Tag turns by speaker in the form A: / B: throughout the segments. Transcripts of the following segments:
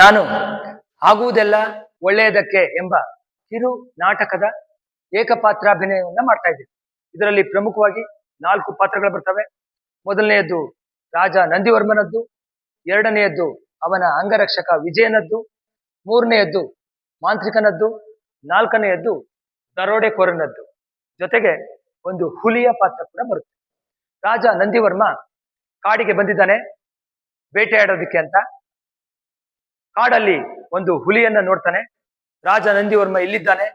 A: ನಾನು ಆಗುವುದೆಲ್ಲ ಒಳ್ಳೆಯದಕ್ಕೆ ಎಂಬ ಕಿರು ನಾಟಕದ ಏಕಪಾತ್ರಾಭಿನಯವನ್ನ ಮಾಡ್ತಾ ಇದ್ದೀನಿ. ಇದರಲ್ಲಿ ಪ್ರಮುಖವಾಗಿ ನಾಲ್ಕು ಪಾತ್ರಗಳು ಬರ್ತವೆ. ಮೊದಲನೆಯದ್ದು ರಾಜ ನಂದಿವರ್ಮನದ್ದು, ಎರಡನೆಯದ್ದು ಅವನ ಅಂಗರಕ್ಷಕ ವಿಜಯನದ್ದು, ಮೂರನೆಯದ್ದು ಮಾಂತ್ರಿಕನದ್ದು, ನಾಲ್ಕನೆಯದ್ದು ದರೋಡೆಕೋರನದ್ದು. ಜೊತೆಗೆ ಒಂದು ಹುಲಿಯ ಪಾತ್ರ ಕೂಡ ಬರುತ್ತೆ. ರಾಜ ನಂದಿವರ್ಮ ಕಾಡಿಗೆ ಬಂದಿದ್ದಾನೆ, ಬೇಟೆಯಾಡೋದಕ್ಕೆ ಅಂತ. ಕಾಡಲ್ಲಿ ಒಂದು ಹುಲಿಯನ್ನ ನೋಡ್ತಾನೆ. ರಾಜ ನಂದಿವರ್ಮ ಇಲ್ಲಿದ್ದಾನೆ.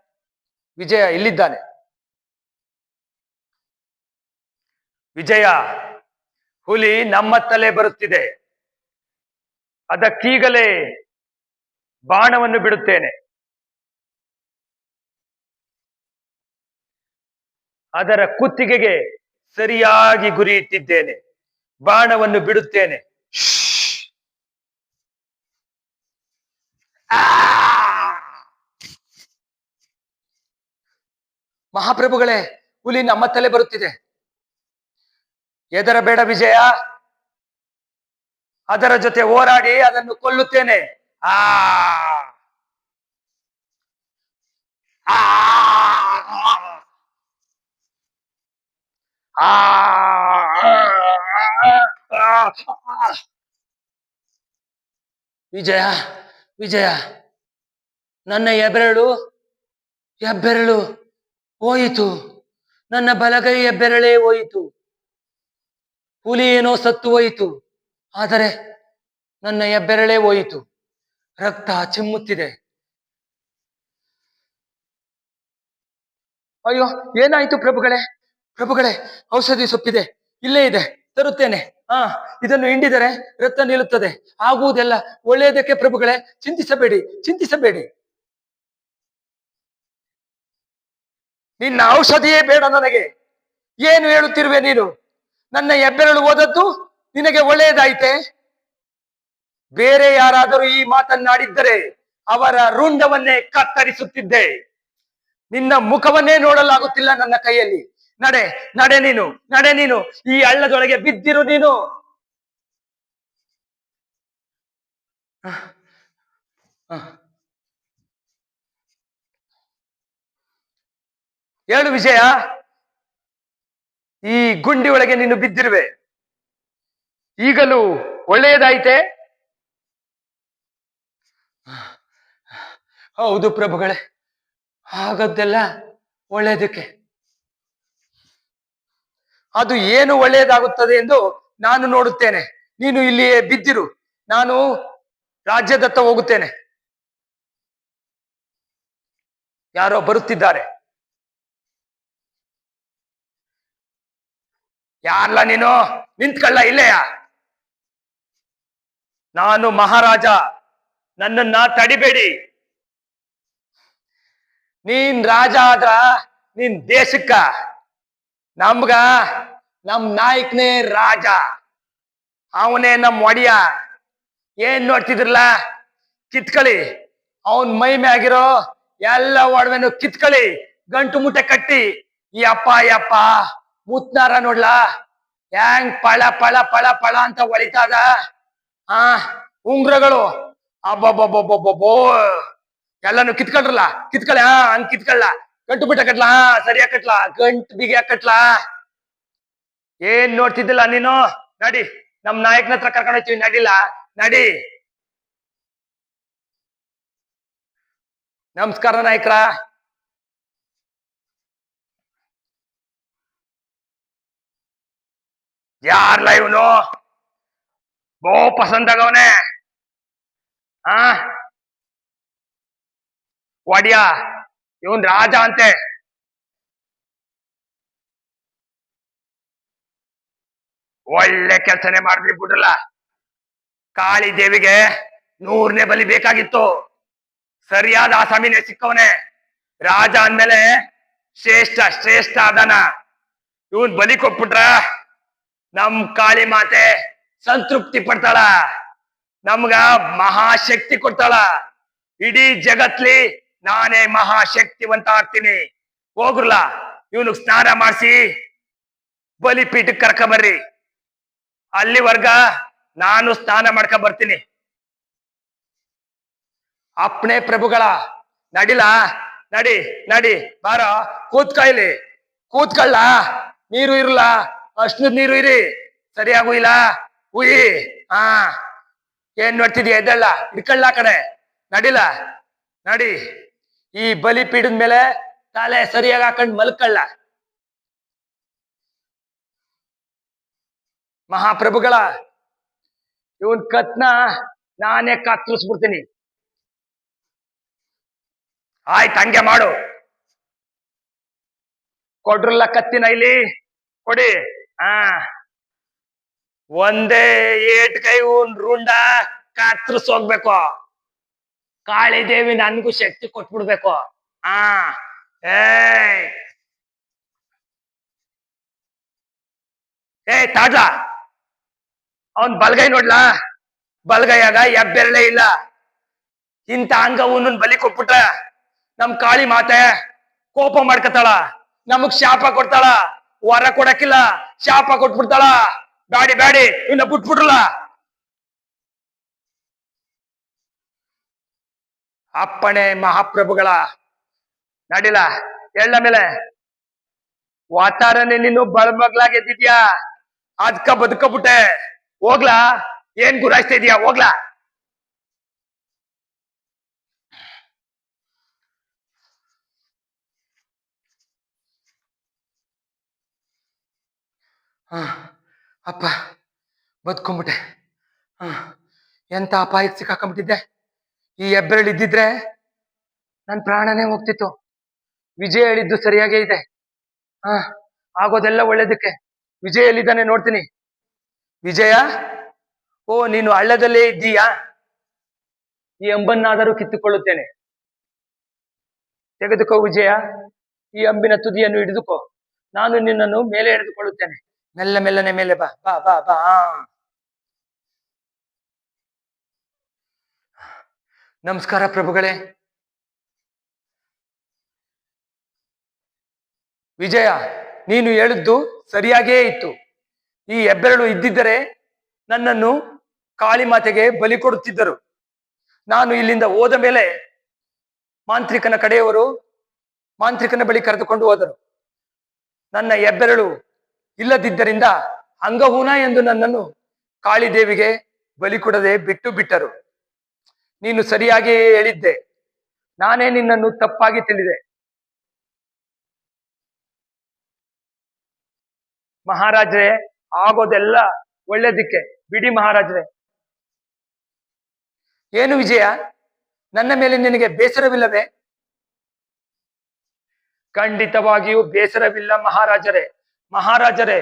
A: ವಿಜಯ ಇಲ್ಲಿದ್ದಾನೆ. ವಿಜಯ, ಹುಲಿ ನಮ್ಮತ್ತಲೇ ಬರುತ್ತಿದೆ. ಅದಕ್ಕೀಗಲೇ ಬಾಣವನ್ನು ಬಿಡುತ್ತೇನೆ. ಅದರ ಕುತ್ತಿಗೆಗೆ ಸರಿಯಾಗಿ ಗುರಿಯಿಟ್ಟಿದ್ದೇನೆ. ಬಾಣವನ್ನು ಬಿಡುತ್ತೇನೆ ಆ! ಮಹಾಪ್ರಭುಗಳೇ, ಹುಲಿ ನಮ್ಮ ತಲೆ ಬರುತ್ತಿದೆ. ಎದರ ಬೇಡ ವಿಜಯ. ಅದರ ಜೊತೆ ಹೋರಾಡಿ ಅದನ್ನು ಕೊಲ್ಲುತ್ತೇನೆ. ಆ! ವಿಜಯ ವಿಜಯ, ನನ್ನ ಎಬ್ಬೆರಳು ಎಬ್ಬೆರಳು ಹೋಯಿತು. ನನ್ನ ಬಲಗೈ ಹೆಬ್ಬೆರಳೇ ಹೋಯಿತು. ಹುಲಿ ಏನೋ ಸತ್ತು ಹೋಯಿತು. ಆದರೆ ನನ್ನ ಹೆಬ್ಬೆರಳೇ ಹೋಯಿತು. ರಕ್ತ ಚಿಮ್ಮುತ್ತಿದೆ. ಅಯ್ಯೋ, ಏನಾಯ್ತು ಪ್ರಭುಗಳೇ? ಪ್ರಭುಗಳೇ, ಔಷಧಿ ಸೊಪ್ಪಿದೆ. ಇಲ್ಲೇ ಇದೆ. ತರುತ್ತೇನೆ. ಹಾ ಇದನ್ನು ಹಿಂಡಿದರೆ ರಕ್ತ ನಿಲ್ಲುತ್ತದೆ. ಆಗುವುದೆಲ್ಲ ಒಳ್ಳೆಯದಕ್ಕೆ ಪ್ರಭುಗಳೇ, ಚಿಂತಿಸಬೇಡಿ ಚಿಂತಿಸಬೇಡಿ. ನಿನ್ನ ಔಷಧಿಯೇ ಬೇಡ ನನಗೆ. ಏನು ಹೇಳುತ್ತಿರುವೆ ನೀನು? ನನ್ನ ಹೆಬ್ಬೆರಳು ಓದದ್ದು ನಿನಗೆ ಒಳ್ಳೆಯದಾಯಿತೆ? ಬೇರೆ ಯಾರಾದರೂ ಈ ಮಾತನ್ನಾಡಿದ್ದರೆ ಅವರ ರುಂಡವನ್ನೇ ಕತ್ತರಿಸುತ್ತಿದ್ದೆ. ನಿನ್ನ ಮುಖವನ್ನೇ ನೋಡಲಾಗುತ್ತಿಲ್ಲ ನನ್ನ ಕೈಯಲ್ಲಿ. ನಡೆ ನಡೆ ನೀನು ನಡೆ ನೀನು. ಈ ಹಳ್ಳದೊಳಗೆ ಬಿದ್ದಿರು ನೀನು. ಹೇಳು ವಿಜಯ, ಈ ಗುಂಡಿ ಒಳಗೆ ನೀನು ಬಿದ್ದಿರುವೆ. ಈಗಲೂ ಒಳ್ಳೆಯದಾಯಿತೆ? ಹೌದು ಪ್ರಭುಗಳೇ ಆಗದ್ದೆಲ್ಲ ಒಳ್ಳೆಯದಕ್ಕೆ. ಅದು ಏನು ಒಳ್ಳೆಯದಾಗುತ್ತದೆ ಎಂದು ನಾನು ನೋಡುತ್ತೇನೆ. ನೀನು ಇಲ್ಲಿಯೇ ಬಿದ್ದಿರು. ನಾನು ರಾಜ್ಯದತ್ತ ಹೋಗುತ್ತೇನೆ. ಯಾರೋ ಬರುತ್ತಿದ್ದಾರೆ. ಯಾರ್ಲ ನೀನು? ನಿಂತ್ಕಳ್ಳ ಇಲ್ಲೆಯ? ನಾನು ಮಹಾರಾಜ. ನನ್ನನ್ನ ತಡಿಬೇಡಿ. ನೀನ್ ರಾಜ ಆದ್ರ ನಿನ್ ದೇಶಕ್ಕ. ನಮ್ಗ ನಮ್ ನಾಯಕನೇ ರಾಜ. ಅವನೇ ನಮ್ ಒಡಿಯ. ಏನ್ ನೋಡ್ತಿದ್ರಲ್ಲ? ಕಿತ್ಕಳಿ. ಅವನ್ ಮೈ ಮ್ಯಾಗಿರೋ ಎಲ್ಲ ಒಡವೆನು ಕಿತ್ಕಳಿ. ಗಂಟು ಮುಟ್ಟೆ ಕಟ್ಟಿ. ಈ ಅಪ್ಪ ಈ ಅಪ್ಪ, ಮುತ್ನಾರ ನೋಡ್ಲಾ? ಹ್ಯಾಂಗ್ ಪಳ ಪಳ ಪಳ ಪಳ ಅಂತ ಒಳಿತಾದ? ಆ, ಉಂಗ್ರಗಳು. ಅಬ್ಬಬ್ಬಬ್ಬಬ್ಬಬ್ಬೋ ಎಲ್ಲಾನು ಕಿತ್ಕೊಳ್ರಲ್ಲ? ಕಿತ್ಕೊಳ್ಳ ಹಂಗ್ ಕಿತ್ಕೊಳ್ಳ ಗಂಟು ಬಿಟ್ಟ ಕಟ್ಲಾ? ಸರಿಯಾಗಿ ಕಟ್ಲಾ? ಗಂಟು ಬಿಗಿ ಕಟ್ಲಾ? ಏನ್ ನೋಡ್ತಿದ್ದಿಲ್ಲ ನೀನು? ನಡಿ, ನಮ್ ನಾಯಕನ ಹತ್ರ ಕರ್ಕೊಂಡು ಹೋಗ್ತೀವಿ. ನಡಿಲ್ಲ ನಡಿ. ನಮಸ್ಕಾರ ನಾಯಕರ. ಯಾರ್ಲ ಇವನು? ಬೋ ಪಸಂದಾಗವನೆ. ಆ? ಒಡಿಯ ಇವನ್ ರಾಜ ಅಂತೆ. ಒಳ್ಳೆ ಕೆಲ್ಸನೇ ಮಾಡಿದ್ರಿ ಬಿಡ್ರಲ್ಲ. ಕಾಳಿ ದೇವಿಗೆ ನೂರನೇ ಬಲಿ ಬೇಕಾಗಿತ್ತು. ಸರಿಯಾದ ಆಸಾಮಿನೇ ಸಿಕ್ಕವನೆ ರಾಜ ಅಂದ್ಮೇಲೆ ಶ್ರೇಷ್ಠ ಶ್ರೇಷ್ಠ ಅದನ ಇವನ್ ಬಲಿ ಕೊಟ್ಬಿಟ್ರ ನಮ್ ಕಾಳಿ ಮಾತೆ ಸಂತೃಪ್ತಿ ಪಡ್ತಾಳ. ನಮ್ಗ ಮಹಾಶಕ್ತಿ ಕೊಡ್ತಾಳ. ಇಡೀ ಜಗತ್ಲಿ ನಾನೇ ಮಹಾಶಕ್ತಿವಂತ ಆಗ್ತೀನಿ ಹೋಗ್ರಲ್ಲ ಇವನು ಸ್ನಾನ ಮಾಡಿಸಿ ಬಲಿಪೀಠಕ್ಕೆ ಕರ್ಕ ಬರ್ರಿ ಅಲ್ಲಿವರ್ಗ ನಾನು ಸ್ನಾನ ಮಾಡ್ಕ ಬರ್ತೀನಿ. ಅಪ್ಪಣೆ ಪ್ರಭುಗಳ, ನಡಿಲ? ನಡಿ ನಡಿ, ಬಾರ ಕೂತ್ಕೊಳ್ಳಿ ಇಲ್ಲಿ. ಕೂತ್ಕೊಳ್ಳ, ನೀರು ಇರಲ್ಲ ಅಷ್ಟು ನೀರು ಇರಿ. ಸರಿಯಾಗು ಇಲ್ಲ, ಉಯಿ, ಹಾ. ಏನ್ ನೋಡ್ತಿದ್ಯ ಎದ್ದಲ್ಲ ಇಡ್ಕೊಳ್ಳ ಆ ಕಡೆ ನಡಿಲ? ನಡಿ. ಈ ಬಲಿ ಪೀಡಿದ ಮೇಲೆ ತಲೆ ಸರಿಯಾಗಿ ಹಾಕೊಂಡ್ ಮಲ್ಕಳ್ಳ. ಮಹಾಪ್ರಭುಗಳ, ಇವನ್ ಕತ್ನ ನಾನೇ ಕತ್ತರಿಸ್ಬಿಡ್ತೀನಿ ಆಯ್ತು, ಹಂಗೆ ಮಾಡು. ಕೊಡ್ರಲ್ಲ ಕತ್ತಿನ ಇಲ್ಲಿ, ಕೊಡಿ. ಆ. ಒಂದೇ ಏಟ್ ಕೈ ಉನ್ ರುಂಡ ಕತ್ತರಿಸ್ ಹೋಗ್ಬೇಕು ಕಾಳಿ ದೇವಿ ನನ್ಗೂ ಶಕ್ತಿ ಕೊಟ್ಬಿಡ್ಬೇಕು. ಆ. ಏಯ್. ಏ ತಾಡ್ಲ ಅವನ್ ಬಲ್ಗೈ ನೋಡ್ಲಾ? ಬಲ್ಗೈಯಾಗ ಎಬ್ಬೆರಳೆ ಇಲ್ಲ. ಇಂಥ ಅಂಗವನ್ನು ಬಲಿ ಕೊಟ್ಬಿಟ್ರ ನಮ್ ಕಾಳಿ ಮಾತೆ ಕೋಪ ಮಾಡ್ಕತಾಳ, ನಮಗ್ ಶಾಪ ಕೊಡ್ತಾಳ, ವರ ಕೊಡಕ್ಕಿಲ್ಲ, ಶಾಪ ಕೊಟ್ಬಿಡ್ತಾಳ. ಬ್ಯಾಡಿ ಬ್ಯಾಡಿ, ಇನ್ನ ಬಿಟ್ಬಿಟ್ರಲ್ಲ ಅಪ್ಪಣೆ ಮಹಾಪ್ರಭುಗಳ ನಡಿಲ, ಎಳ್ಳ ಮೇಲೆ. ವಾತಾರನೆ ನೀನು ಬಳಮಗ್ಲಾಗ್ ಎದ್ದಿದ್ಯಾ ಅದ್ಕ ಬದುಕಬಿಟ್ಟೆ ಹೋಗ್ಲಾ? ಏನ್ ಗುರಾಯಿಸ್ತಾ ಇದೀಯಾ? ಹೋಗ್ಲಾ? ಹ, ಅಪ್ಪ, ಬದುಕೊಂಬಿಟ್ಟೆ. ಹ, ಎಂತ ಅಪಾಯಕ್ಕೆ ಸಿಕ್ಕಾಕೊಂಡ್ಬಿಟ್ಟಿದ್ದೆ ಈ ಹೆಬ್ಬೆರಳು ಇದ್ದಿದ್ರೆ ನನ್ ಪ್ರಾಣನೇ ಹೋಗ್ತಿತ್ತು. ವಿಜಯ ಹೇಳಿದ್ದು ಸರಿಯಾಗೇ ಇದೆ. ಹಾ, ಆಗೋದೆಲ್ಲ ಒಳ್ಳೇದಕ್ಕೆ. ವಿಜಯ ಎಲ್ಲಿದ್ದಾನೆ ನೋಡ್ತೀನಿ. ವಿಜಯ, ಓ, ನೀನು ಹಳ್ಳದಲ್ಲೇ ಇದ್ದೀಯಾ? ಈ ಅಂಬನ್ನಾದರೂ ಕಿತ್ತುಕೊಳ್ಳುತ್ತೇನೆ. ತೆಗೆದುಕೋ ವಿಜಯ, ಈ ಅಂಬಿನ ತುದಿಯನ್ನು ಹಿಡಿದುಕೋ. ನಾನು ನಿನ್ನನ್ನು ಮೇಲೆ ಹಿಡಿದುಕೊಳ್ಳುತ್ತೇನೆ ಮೆಲ್ಲ ಮೆಲ್ಲನೆ ಮೇಲೆ ಬಾ ಬಾ ಬಾ ಬಾ. ನಮಸ್ಕಾರ ಪ್ರಭುಗಳೇ. ವಿಜಯ, ನೀನು ಹೇಳಿದ್ದು ಸರಿಯಾಗೇ ಇತ್ತು. ಈ ಹೆಬ್ಬೆರಳು ಇದ್ದಿದ್ದರೆ ನನ್ನನ್ನು ಕಾಳಿ ಮಾತೆಗೆ ಬಲಿ ಕೊಡುತ್ತಿದ್ದರು. ನಾನು ಇಲ್ಲಿಂದ ಹೋದ ಮೇಲೆ ಮಾಂತ್ರಿಕನ ಕಡೆಯವರು ಮಾಂತ್ರಿಕನ ಬಳಿ ಕರೆದುಕೊಂಡು ಹೋದರು. ನನ್ನ ಹೆಬ್ಬೆರಳು ಇಲ್ಲದಿದ್ದರಿಂದ ಅಂಗಹೂನ ಎಂದು ನನ್ನನ್ನು ಕಾಳಿದೇವಿಗೆ ಬಲಿ ಕೊಡದೆ ಬಿಟ್ಟು ಬಿಟ್ಟರು. ನೀನು ಸರಿಯಾಗಿ ಹೇಳಿದ್ದೆ. ನಾನೇ ನಿನ್ನನ್ನು ತಪ್ಪಾಗಿ ತಿಳಿದೆ. ಮಹಾರಾಜರೇ, ಆಗೋದೆಲ್ಲ ಒಳ್ಳೇದಿಕ್ಕೆ. ಬಿಡಿ ಮಹಾರಾಜರೇ. ಏನು ವಿಜಯ? ನನ್ನ ಮೇಲೆ ನಿನಗೆ ಬೇಸರವಿಲ್ಲವೇ? ಖಂಡಿತವಾಗಿಯೂ ಬೇಸರವಿಲ್ಲ ಮಹಾರಾಜರೇ. ಮಹಾರಾಜರೇ,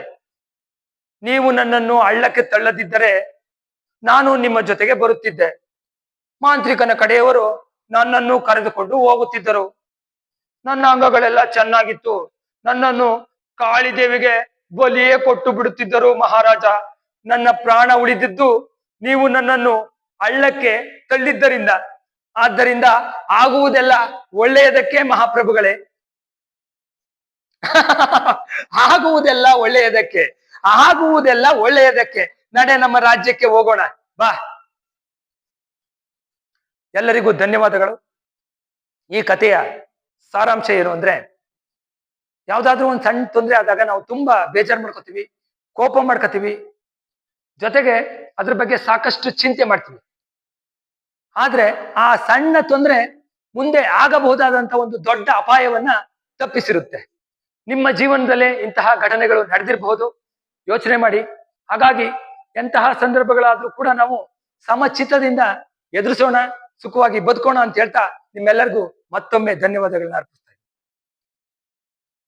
A: ನೀವು ನನ್ನನ್ನು ಹಳ್ಳಕ್ಕೆ ತಳ್ಳದಿದ್ದರೆ ನಾನು ನಿಮ್ಮ ಜೊತೆಗೆ ಬರುತ್ತಿದ್ದೆ. ಮಾಂತ್ರಿಕನ ಕಡೆಯವರು ನನ್ನನ್ನು ಕರೆದುಕೊಂಡು ಹೋಗುತ್ತಿದ್ದರು. ನನ್ನ ಅಂಗಗಳೆಲ್ಲ ಚೆನ್ನಾಗಿತ್ತು. ನನ್ನನ್ನು ಕಾಳಿದೇವಿಗೆ ಬಲಿಯೇ ಕೊಟ್ಟು ಬಿಡುತ್ತಿದ್ದರು ಮಹಾರಾಜ. ನನ್ನ ಪ್ರಾಣ ಉಳಿದಿದ್ದು ನೀವು ನನ್ನನ್ನು ಹಳ್ಳಕ್ಕೆ ತಳ್ಳಿದ್ದರಿಂದ. ಆದ್ದರಿಂದ ಆಗುವುದೆಲ್ಲ ಒಳ್ಳೆಯದಕ್ಕೆ ಮಹಾಪ್ರಭುಗಳೇ. ಆಗುವುದೆಲ್ಲ ಒಳ್ಳೆಯದಕ್ಕೆ. ಆಗುವುದೆಲ್ಲ ಒಳ್ಳೆಯದಕ್ಕೆ. ನಡೆ ನಮ್ಮ ರಾಜ್ಯಕ್ಕೆ ಹೋಗೋಣ. ಬಾ. ಎಲ್ಲರಿಗೂ ಧನ್ಯವಾದಗಳು. ಈ ಕಥೆಯ ಸಾರಾಂಶ ಏನು ಅಂದ್ರೆ, ಯಾವ್ದಾದ್ರೂ ಒಂದು ಸಣ್ಣ ತೊಂದರೆ ಆದಾಗ ನಾವು ತುಂಬಾ ಬೇಜಾರು ಮಾಡ್ಕೋತೀವಿ, ಕೋಪ ಮಾಡ್ಕೋತೀವಿ, ಜೊತೆಗೆ ಅದ್ರ ಬಗ್ಗೆ ಸಾಕಷ್ಟು ಚಿಂತೆ ಮಾಡ್ತೀವಿ. ಆದ್ರೆ ಆ ಸಣ್ಣ ತೊಂದರೆ ಮುಂದೆ ಆಗಬಹುದಾದಂತ ಒಂದು ದೊಡ್ಡ ಅಪಾಯವನ್ನ ತಪ್ಪಿಸಿರುತ್ತೆ. ನಿಮ್ಮ ಜೀವನದಲ್ಲೇ ಇಂತಹ ಘಟನೆಗಳು ನಡೆದಿರಬಹುದು. ಯೋಚನೆ ಮಾಡಿ. ಹಾಗಾಗಿ ಎಂತಹ ಸಂದರ್ಭಗಳಾದ್ರೂ ಕೂಡ ನಾವು ಸಮಚಿತ್ತದಿಂದ ಎದುರಿಸೋಣ. ಸುಖವಾಗಿ ಬದುಕೋಣ ಅಂತ ಹೇಳ್ತಾ ನಿಮ್ಮೆಲ್ಲರಿಗೂ ಮತ್ತೊಮ್ಮೆ ಧನ್ಯವಾದಗಳನ್ನ ಅರ್ಪಿಸ್ತೀನಿ.